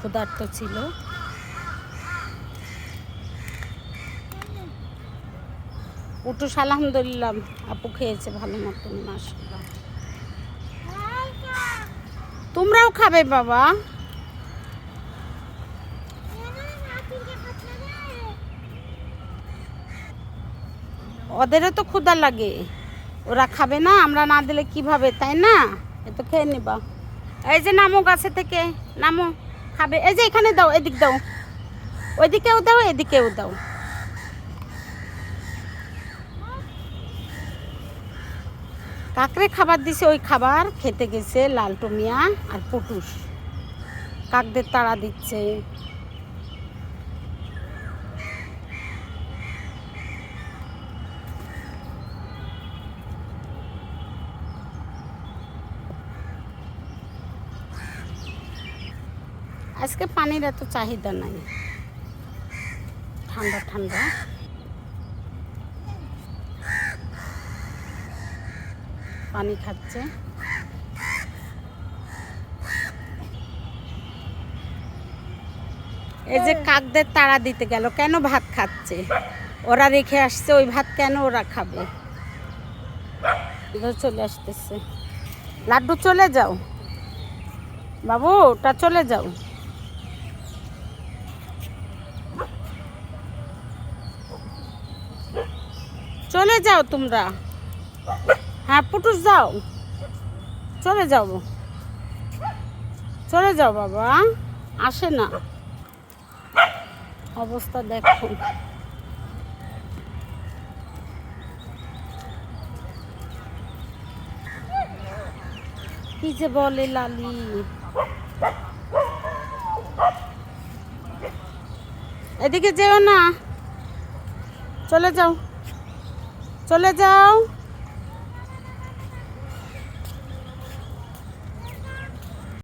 ক্ষুধার্ত ছিল। পুটুস আলহামদুলিল্লাহ আপু খেয়েছে ভালো মতন মাসাল্লাহ তোমরাও খাবে বাবা। ওদেরও তো ক্ষুধা লাগে। ওরা খাবে না, আমরা না দিলে কীভাবে, তাই না? এ তো খেয়ে নিবা। এই যে নামো গাছে থেকে, নামো। খাবে। এই যে এখানে দাও, এদিক দাও। ওইদিকেও দাও, এদিকেও দাও। কাকরে খাবার দিছে ওই খাবার, খেতে গেছে লালটু মিয়া আর পুটুস। কাকদের তাড়া দিচ্ছে। আজকে পানির এত চাহিদা নাই। ঠান্ডা ঠান্ডা। পানি খাচ্ছে। এই যে কাকদের তাড়া দিতে গেল, কেন ভাত খাচ্ছে? ওরা রেখে আসছে, ওই ভাত কেন ওরা খাবে? চলে আসতেছে। লাড্ডু চলে যাও। বাবু, ওটা চলে যাও। চলে যাও তোমরা। হ্যাঁ পুটুস যাও। চলে যাও। চলে যাও বাবা আসে না। অবস্থা দেখো। কি যে বলে লালি। এদিকে যেও না। চলে যাও। চলে যাও।